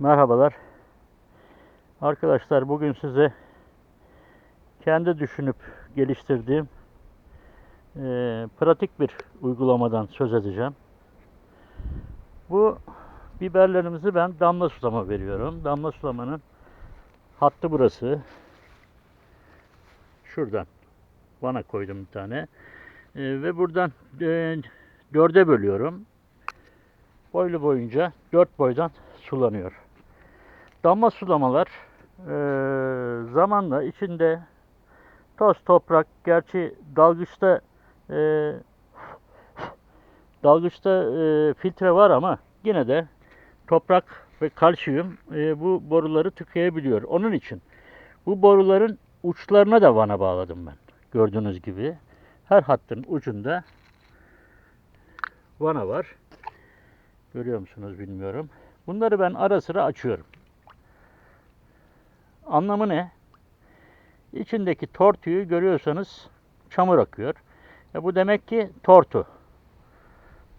Merhabalar. Arkadaşlar bugün size kendi düşünüp geliştirdiğim eee, pratik bir uygulamadan söz edeceğim. Bu biberlerimizi ben damla sulama veriyorum. Damla sulamanın hattı burası. Şuradan bana koydum bir tane. Eee, ve buradan eee, dörde bölüyorum. Boylu boyunca dört boydan sulanıyor. Damla sulamalar eee, zamanla içinde toz toprak, gerçi dalgıçta eee, dalgıçta eee, filtre var ama yine de toprak ve kalsiyum eee, bu boruları tıkayabiliyor. Onun için bu boruların uçlarına da vana bağladım ben. Gördüğünüz gibi her hattın ucunda vana var. Görüyor musunuz bilmiyorum. Bunları ben ara sıra açıyorum. Anlamı ne? İçindeki tortuyu görüyorsanız çamur akıyor. E bu demek ki tortu.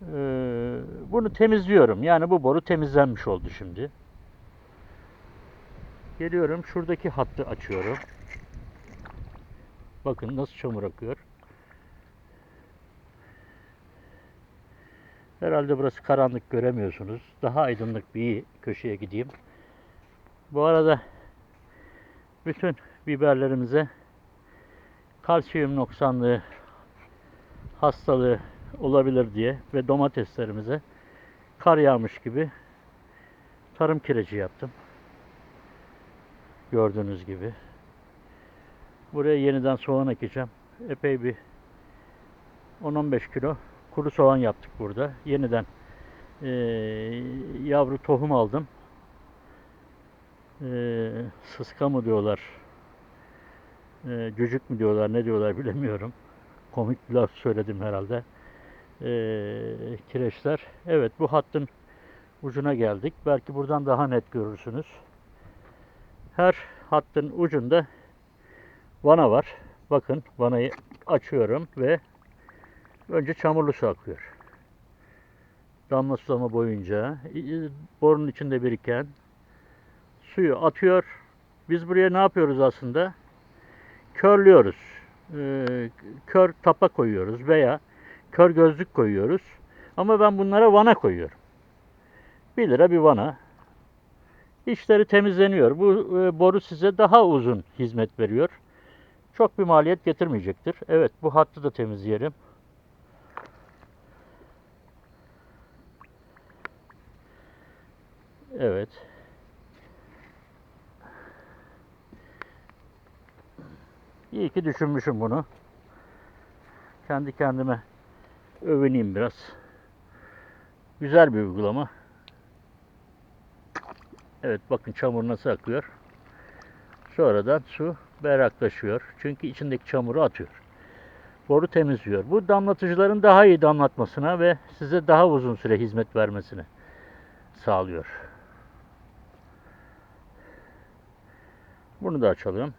Ee, bunu temizliyorum. Yani bu boru temizlenmiş oldu şimdi. Geliyorum şuradaki hattı açıyorum. Bakın nasıl çamur akıyor. Herhalde burası karanlık göremiyorsunuz. Daha aydınlık bir köşeye gideyim. Bu arada bütün biberlerimize kalsiyum noksanlığı hastalığı olabilir diye ve domateslerimize kar yağmış gibi tarım kireci yaptım. Gördüğünüz gibi. Buraya yeniden soğan ekeceğim. Epey bir 10-15 kilo kuru soğan yaptık burada. Yeniden eee, yavru tohum aldım. Eee sıska mı diyorlar, eee, cücük mü diyorlar, ne diyorlar bilemiyorum. Komik bir laf söyledim herhalde. Eee, kireçler. Evet bu hattın ucuna geldik. Belki buradan daha net görürsünüz. Her hattın ucunda vana var. Bakın vanayı açıyorum ve Önce çamurlu su akıyor. Damla sulama boyunca i- borunun içinde biriken suyu atıyor. Biz buraya ne yapıyoruz aslında? Körlüyoruz. Ee, kör tapa koyuyoruz veya kör gözlük koyuyoruz. Ama ben bunlara vana koyuyorum. 1 lira bir vana. İçleri temizleniyor. Bu e, boru size daha uzun hizmet veriyor. Çok bir maliyet getirmeyecektir. Evet bu hattı da temizleyelim. Evet. İyi ki düşünmüşüm bunu. Kendi kendime övüneyim biraz. Güzel bir uygulama. Evet bakın çamur nasıl akıyor. Sonradan su berraklaşıyor. Çünkü içindeki çamuru atıyor. Boru temizliyor. Bu damlatıcıların daha iyi damlatmasına ve size daha uzun süre hizmet vermesine sağlıyor. Bunu da açalım.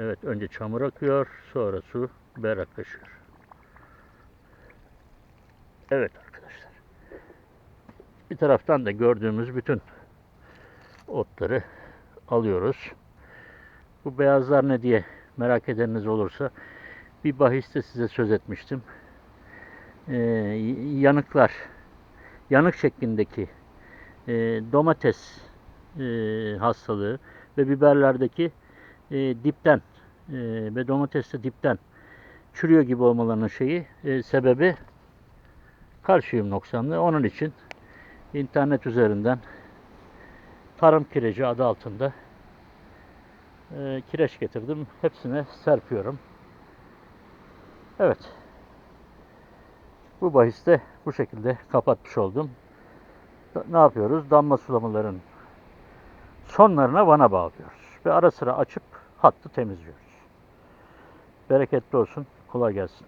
Evet önce çamur akıyor, sonra su berraklaşıyor. Evet arkadaşlar. Bir taraftan da gördüğümüz bütün otları alıyoruz. Bu beyazlar ne diye merak edeniniz olursa bir bahiste size söz etmiştim. Ee, yanıklar, yanık şeklindeki e, domates e, hastalığı ve biberlerdeki e, dipten e, ve domateste dipten çürüyor gibi olmalarının şeyi e, sebebi kalsiyum noksanlığı. Onun için internet üzerinden tarım kireci adı altında e, kireç getirdim. Hepsine serpiyorum. Evet. Bu bahiste bu şekilde kapatmış oldum. Ne yapıyoruz? Damla sulamaların sonlarına vana bağlıyoruz. Ve ara sıra açıp hattı temizliyoruz. Bereketli olsun. Kolay gelsin.